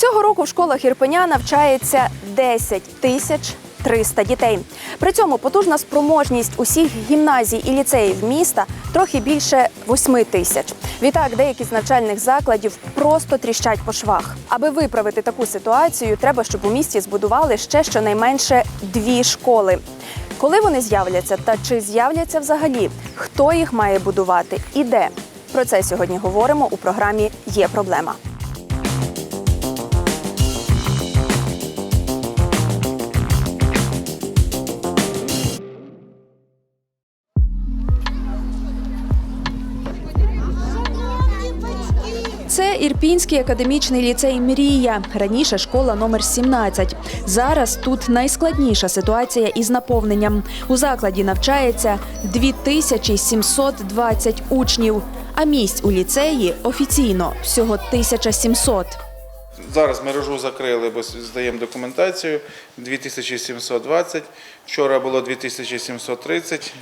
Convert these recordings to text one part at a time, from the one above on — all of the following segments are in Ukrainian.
Цього року в школах Ірпеня навчається 10 тисяч 300 дітей. При цьому потужна спроможність усіх гімназій і ліцеїв міста трохи більше 8 тисяч. Відтак, деякі з навчальних закладів просто тріщать по швах. Аби виправити таку ситуацію, треба, щоб у місті збудували ще щонайменше дві школи. Коли вони з'являться та чи з'являться взагалі, хто їх має будувати і де? Про це сьогодні говоримо у програмі Є проблема. Ірпінський академічний ліцей Мрія. Раніше школа номер 17. Зараз тут найскладніша ситуація із наповненням. У закладі навчається 2720 учнів, а місць у ліцеї офіційно всього 1700. Зараз мережу закрили, бо здаємо документацію 2720. Вчора було 2730.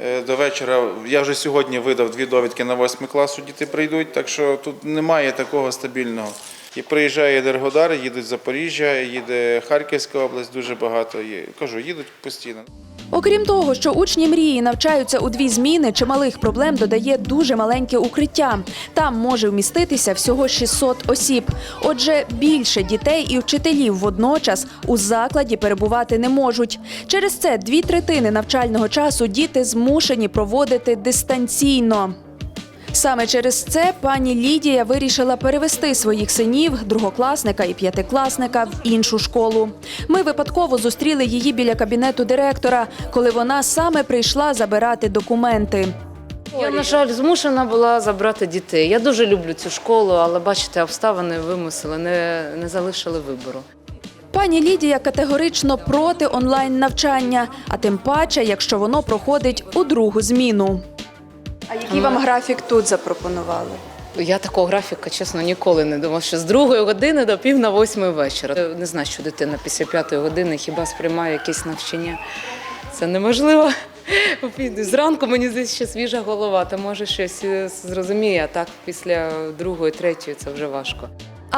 Е, До вечора я вже сьогодні видав дві довідки на 8 класу. Діти прийдуть, так що тут немає такого стабільного. І приїжджає Дергодар, їдуть Запоріжжя, їде Харківська область, дуже багато. є. Кажу, їдуть постійно. Окрім того, що учні мрії навчаються у дві зміни, чималих проблем додає дуже маленьке укриття. Там може вміститися всього 600 осіб. Отже, більше дітей і вчителів водночас у закладі перебувати не можуть. Через це дві третини навчального часу діти змушені проводити дистанційно. Саме через це пані Лідія вирішила перевести своїх синів, другокласника і п'ятикласника, в іншу школу. Ми випадково зустріли її біля кабінету директора, коли вона саме прийшла забирати документи. Я, на жаль, змушена була забрати дітей. Я дуже люблю цю школу, але бачите, обставини вимусили, не, не залишили вибору. Пані Лідія категорично проти онлайн навчання, а тим паче, якщо воно проходить у другу зміну. А який вам графік тут запропонували? Я такого графіка, чесно, ніколи не думав, що з другої години до пів на восьмої вечора. Я Не знаю, що дитина після п'ятої години хіба сприймає якесь навчання. Це неможливо. Зранку мені здається, ще свіжа голова, то може щось е, зрозуміє, а так після другої, третьої це вже важко.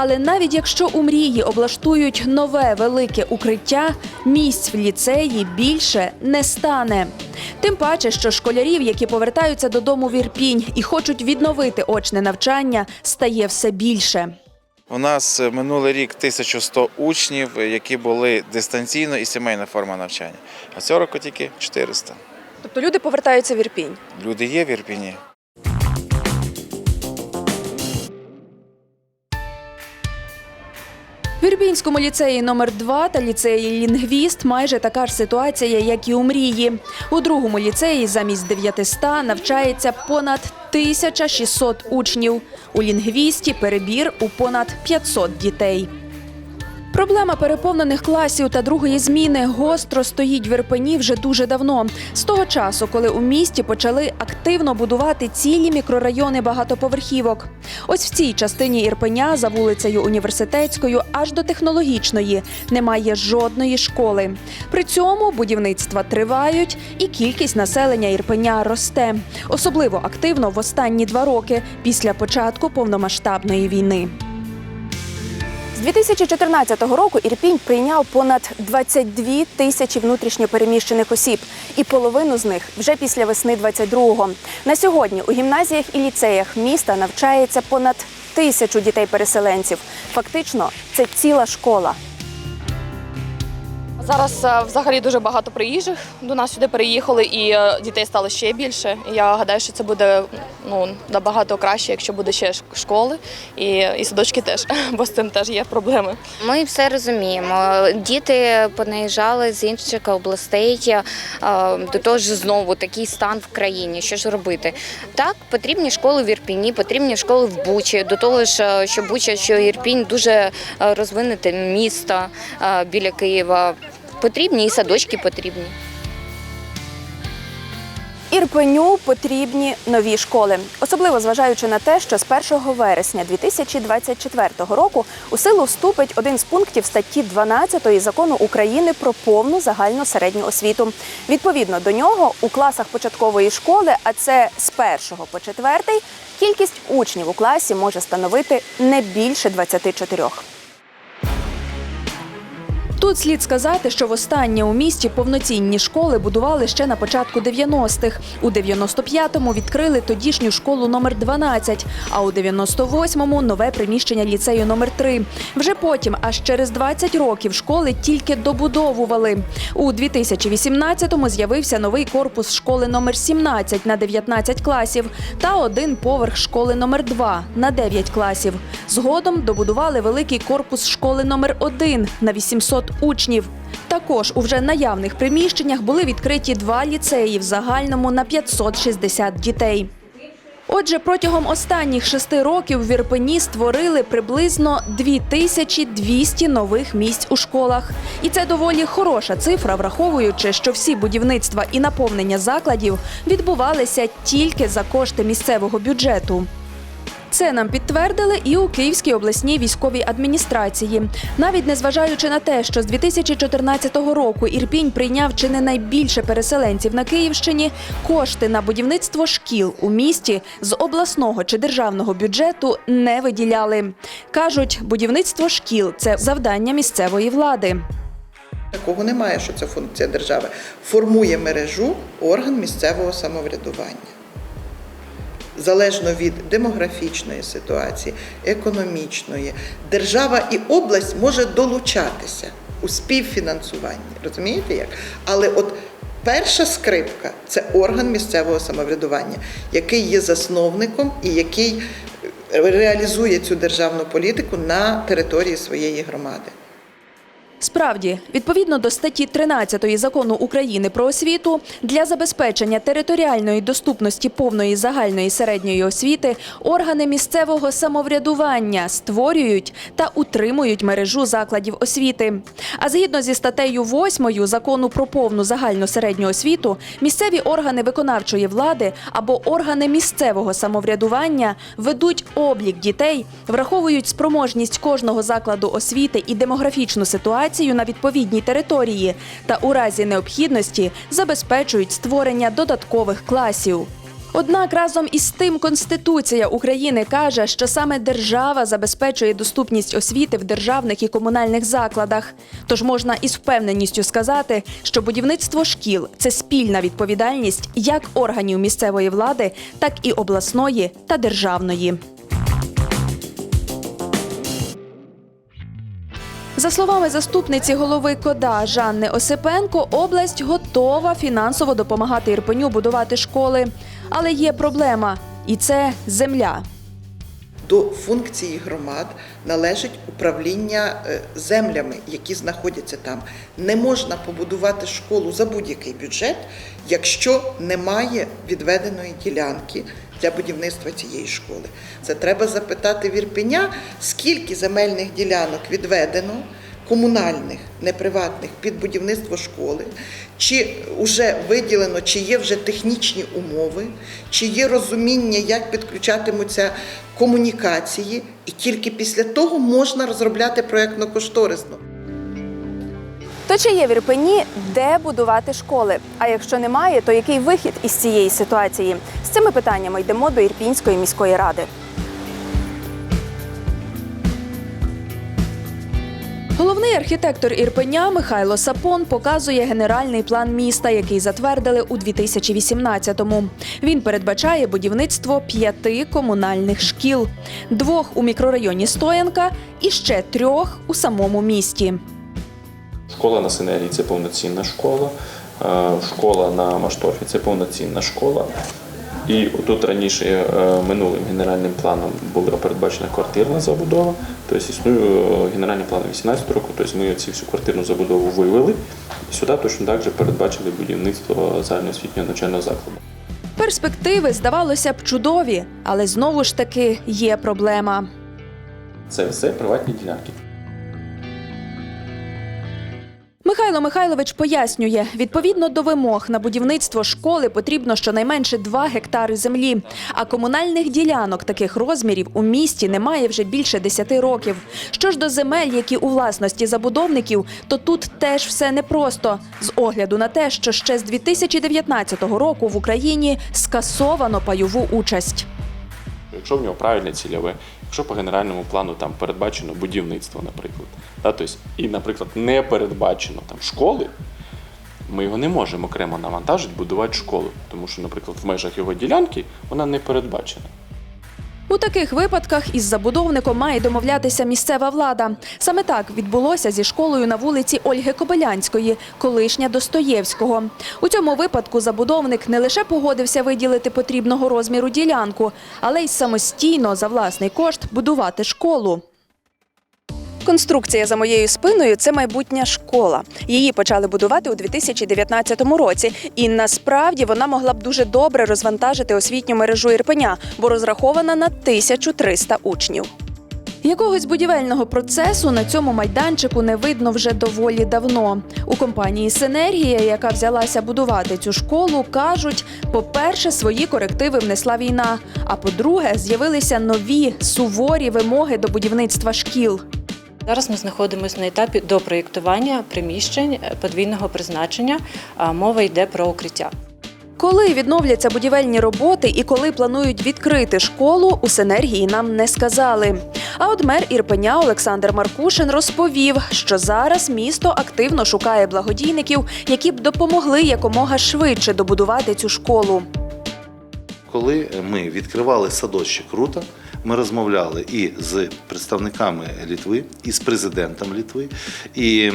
Але навіть якщо у мрії облаштують нове велике укриття, місць в ліцеї більше не стане. Тим паче, що школярів, які повертаються додому в Ірпінь і хочуть відновити очне навчання, стає все більше. У нас е, минулий рік 1100 учнів, е, які були дистанційно і сімейна форма навчання. А цього року тільки 400. Тобто люди повертаються в Ірпінь. Люди є в Ірпіні. В Ірбінському ліцеї номер 2 та ліцеї Лінгвіст майже така ж ситуація, як і у мрії. У другому ліцеї замість 900 навчається понад 1600 учнів. У лінгвісті перебір у понад 500 дітей. Проблема переповнених класів та другої зміни гостро стоїть в Ірпені вже дуже давно. З того часу, коли у місті почали активно будувати цілі мікрорайони багатоповерхівок. Ось в цій частині Ірпеня за вулицею Університетською аж до технологічної немає жодної школи. При цьому будівництва тривають, і кількість населення Ірпеня росте. Особливо активно в останні два роки після початку повномасштабної війни. З 2014 року Ірпінь прийняв понад 22 тисячі внутрішньопереміщених осіб, і половину з них вже після весни 22-го. На сьогодні у гімназіях і ліцеях міста навчається понад тисячу дітей-переселенців. Фактично, це ціла школа. Зараз е, взагалі дуже багато приїжджих до нас сюди переїхали, і е, дітей стало ще більше. Я гадаю, що це буде ну набагато краще, якщо буде ще школи і, і садочки теж, бо з цим теж є проблеми. Ми все розуміємо. Діти понаїжджали з інших областей. е, До того ж, знову такий стан в країні. Що ж робити? Так, потрібні школи в Ірпіні, потрібні школи в Бучі. До того ж, що Буча, що Ірпінь дуже розвинуте місто біля Києва. Потрібні і садочки потрібні. Ірпеню потрібні нові школи, особливо зважаючи на те, що з 1 вересня 2024 року у силу вступить один з пунктів статті 12 закону України про повну загальну середню освіту. Відповідно до нього у класах початкової школи, а це з 1 по 4, кількість учнів у класі може становити не більше 24. Тут слід сказати, що востаннє у місті повноцінні школи будували ще на початку 90-х. У 95-му відкрили тодішню школу номер 12, а у 98-му – нове приміщення ліцею номер 3. Вже потім, аж через 20 років, школи тільки добудовували. У 2018-му з'явився новий корпус школи номер 17 на 19 класів та один поверх школи номер 2 на 9 класів. Згодом добудували великий корпус школи номер 1 на 800 учнів. Також у вже наявних приміщеннях були відкриті два ліцеї в загальному на 560 дітей. Отже, протягом останніх шести років в Ірпені створили приблизно 2200 нових місць у школах. І це доволі хороша цифра, враховуючи, що всі будівництва і наповнення закладів відбувалися тільки за кошти місцевого бюджету. Це нам підтвердили і у Київській обласній військовій адміністрації. Навіть незважаючи на те, що з 2014 року Ірпінь прийняв чи не найбільше переселенців на Київщині, кошти на будівництво шкіл у місті з обласного чи державного бюджету не виділяли. Кажуть, будівництво шкіл це завдання місцевої влади. Такого немає, що це функція держави. Формує мережу орган місцевого самоврядування. Залежно від демографічної ситуації, економічної, держава і область може долучатися у співфінансуванні. Розумієте як? Але от перша скрипка це орган місцевого самоврядування, який є засновником і який е, реалізує цю державну політику на території своєї громади. Справді, відповідно до статті 13 закону України про освіту, для забезпечення територіальної доступності повної загальної середньої освіти органи місцевого самоврядування створюють та утримують мережу закладів освіти. А згідно зі статтею 8 закону про повну загальну середню освіту, місцеві органи виконавчої влади або органи місцевого самоврядування ведуть облік дітей, враховують спроможність кожного закладу освіти і демографічну ситуацію на відповідній території та у разі необхідності забезпечують створення додаткових класів. Однак разом із тим Конституція України каже, що саме держава забезпечує доступність освіти в державних і комунальних закладах. Тож можна із впевненістю сказати, що будівництво шкіл це спільна відповідальність як органів місцевої влади, так і обласної та державної. За словами заступниці голови КОДА Жанни Осипенко, область готова фінансово допомагати Ірпеню будувати школи. Але є проблема, і це земля. До функції громад належить управління е, землями, які знаходяться там. Не можна побудувати школу за будь-який бюджет, якщо немає відведеної ділянки для будівництва цієї школи. Це треба запитати Вірпеня, скільки земельних ділянок відведено. Комунальних, не приватних під будівництво школи, чи вже виділено, чи є вже технічні умови, чи є розуміння, як підключатимуться комунікації, і тільки після того можна розробляти проєктно-кошторисну. То чи є в Ірпені, де будувати школи? А якщо немає, то який вихід із цієї ситуації? З цими питаннями йдемо до Ірпінської міської ради. Головний архітектор Ірпеня Михайло Сапон показує генеральний план міста, який затвердили у 2018-му. Він передбачає будівництво п'яти комунальних шкіл: двох у мікрорайоні Стоянка і ще трьох у самому місті. Школа на Синерії це повноцінна школа, е, школа на Машторфі це повноцінна школа. І тут раніше е, минулим генеральним планом була передбачена квартирна забудова, тобто існує е, генеральний план 18 року, тобто ми цю всю квартирну забудову вивели і сюди точно так же передбачили будівництво загальноосвітнього навчального закладу. Перспективи, здавалося б, чудові, але знову ж таки є проблема. Це все приватні ділянки. Михайло Михайлович пояснює, відповідно до вимог на будівництво школи потрібно щонайменше 2 гектари землі. А комунальних ділянок таких розмірів у місті немає вже більше 10 років. Що ж до земель, які у власності забудовників, то тут теж все непросто. З огляду на те, що ще з 2019 року в Україні скасовано пайову участь. Якщо в нього правильне цільове, Якщо по генеральному плану там передбачено будівництво, наприклад, да, тобто, і, наприклад, не передбачено там школи, ми його не можемо окремо навантажити, будувати школу, тому що, наприклад, в межах його ділянки вона не передбачена. У таких випадках із забудовником має домовлятися місцева влада. Саме так відбулося зі школою на вулиці Ольги Кобилянської, колишня Достоєвського. У цьому випадку забудовник не лише погодився виділити потрібного розміру ділянку, але й самостійно за власний кошт будувати школу. Конструкція за моєю спиною це майбутня школа. Її почали будувати у 2019 році, і насправді вона могла б дуже добре розвантажити освітню мережу Ірпеня, бо розрахована на 1300 учнів. Якогось будівельного процесу на цьому майданчику не видно вже доволі давно. У компанії Синергія, яка взялася будувати цю школу, кажуть: по-перше, свої корективи внесла війна. А по-друге, з'явилися нові суворі вимоги до будівництва шкіл. Зараз ми знаходимося на етапі допроєктування приміщень е, подвійного призначення. А Мова йде про укриття. Коли відновляться будівельні роботи і коли планують відкрити школу, у Синергії нам не сказали. А от мер Ірпеня Олександр Маркушин розповів, що зараз місто активно шукає благодійників, які б допомогли якомога швидше добудувати цю школу. Коли ми відкривали садочок Рута, ми розмовляли і з представниками Літви, і з президентом Літви, і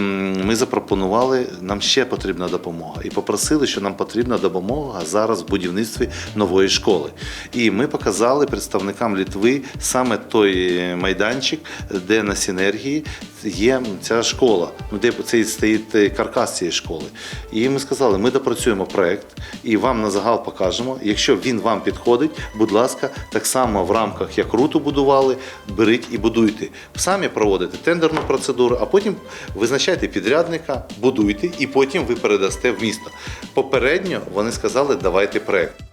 ми запропонували, нам ще потрібна допомога. І попросили, що нам потрібна допомога зараз в будівництві нової школи. І ми показали представникам Літви саме той майданчик, де на синергії є ця школа, де цей стоїть е, каркас цієї школи. І ми сказали, ми допрацюємо проект і вам на загал покажемо. Якщо він вам підходить, будь ласка, так само в рамках як руту будували, беріть і будуйте. Самі проводите тендерну процедуру, а потім визначайте підрядника, будуйте, і потім ви передасте в місто. Попередньо вони сказали, давайте проект.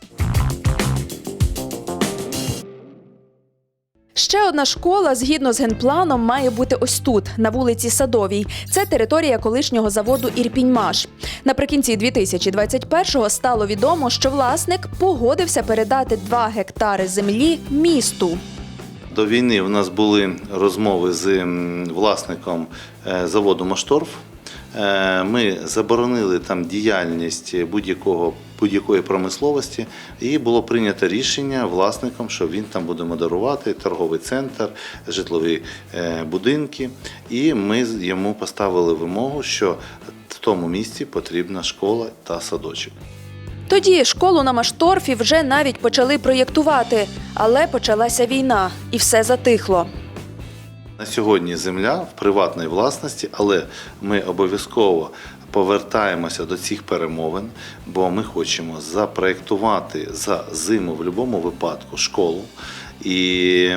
Ще одна школа, згідно з генпланом, має бути ось тут, на вулиці Садовій. Це територія колишнього заводу Ірпіньмаш. Наприкінці 2021-го стало відомо, що власник погодився передати 2 гектари землі місту. До війни в нас були розмови з власником е, заводу Машторф. Е, Ми заборонили там діяльність будь-якого будь-якої промисловості, і було прийнято рішення власником, що він там буде модерувати торговий центр, житлові е, будинки. І ми йому поставили вимогу, що в тому місці потрібна школа та садочок. Тоді школу на Машторфі вже навіть почали проєктувати, але почалася війна, і все затихло. На сьогодні земля в приватній власності, але ми обов'язково повертаємося до цих перемовин, бо ми хочемо запроектувати за зиму в будь-якому випадку школу. І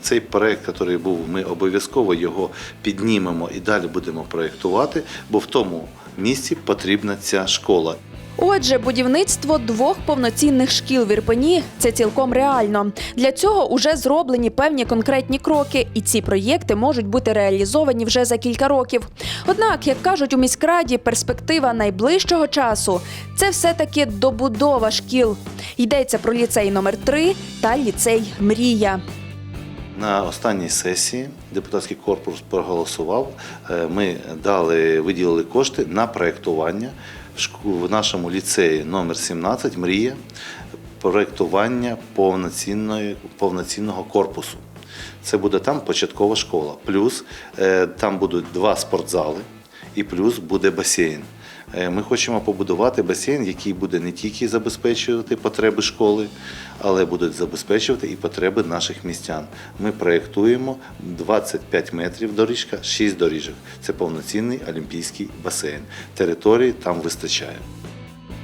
цей проект, який був, ми обов'язково його піднімемо і далі будемо проєктувати, бо в тому місці потрібна ця школа. Отже, будівництво двох повноцінних шкіл в Ірпені це цілком реально. Для цього уже зроблені певні конкретні кроки, і ці проєкти можуть бути реалізовані вже за кілька років. Однак, як кажуть у міськраді, перспектива найближчого часу це все-таки добудова шкіл. Йдеться про ліцей номер 3 та ліцей Мрія. На останній сесії депутатський корпус проголосував. Е, Ми дали виділили кошти на проєктування в нашому ліцеї номер 17 Мрія проєктування повноцінного корпусу. Це буде там початкова школа. Плюс е, там будуть два спортзали, і плюс буде басейн. Е, Ми хочемо побудувати басейн, який буде не тільки забезпечувати потреби школи, але буде забезпечувати і потреби наших містян. Ми проєктуємо 25 метрів доріжка, 6 доріжок. Це повноцінний олімпійський басейн. Території там вистачає.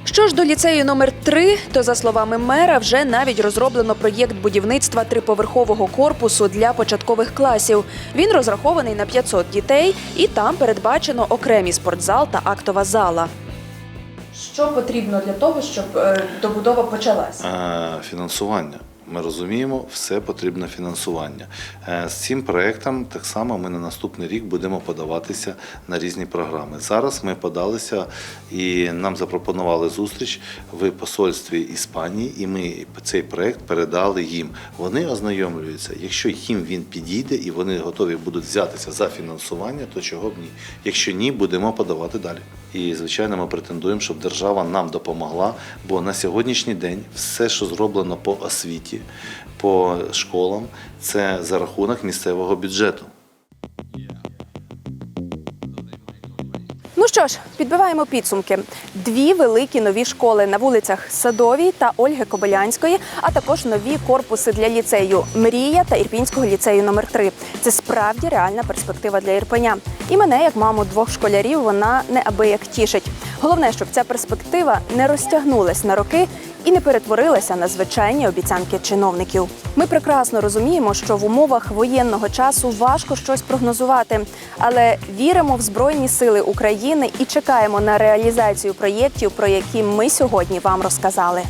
Що ж до ліцею номер 3 то за словами мера, вже навіть розроблено проєкт будівництва триповерхового корпусу для початкових класів. Він розрахований на 500 дітей, і там передбачено окремі спортзал та актова зала. Що потрібно для того, щоб добудова почалася? Е, Фінансування. Ми розуміємо, все потрібно фінансування. Е, З цим проектом так само ми на наступний рік будемо подаватися на різні програми. Зараз ми подалися і нам запропонували зустріч в посольстві Іспанії, і ми цей проект передали їм. Вони ознайомлюються. Якщо їм він підійде і вони готові будуть взятися за фінансування, то чого б ні? Якщо ні, будемо подавати далі. І звичайно, ми претендуємо, щоб держава нам допомогла, бо на сьогоднішній день все, що зроблено по освіті, по школам, це за рахунок місцевого бюджету. Ну що ж, підбиваємо підсумки. Дві великі нові школи на вулицях Садовій та Ольги Кобилянської, а також нові корпуси для ліцею Мрія та Ірпінського ліцею номер 3 Це справді реальна перспектива для Ірпеня. І мене, як маму двох школярів, вона неабияк тішить. Головне, щоб ця перспектива не розтягнулась на роки і не перетворилася на звичайні обіцянки чиновників. Ми прекрасно розуміємо, що в умовах воєнного часу важко щось прогнозувати, але віримо в Збройні Сили України і чекаємо на реалізацію проєктів, про які ми сьогодні вам розказали.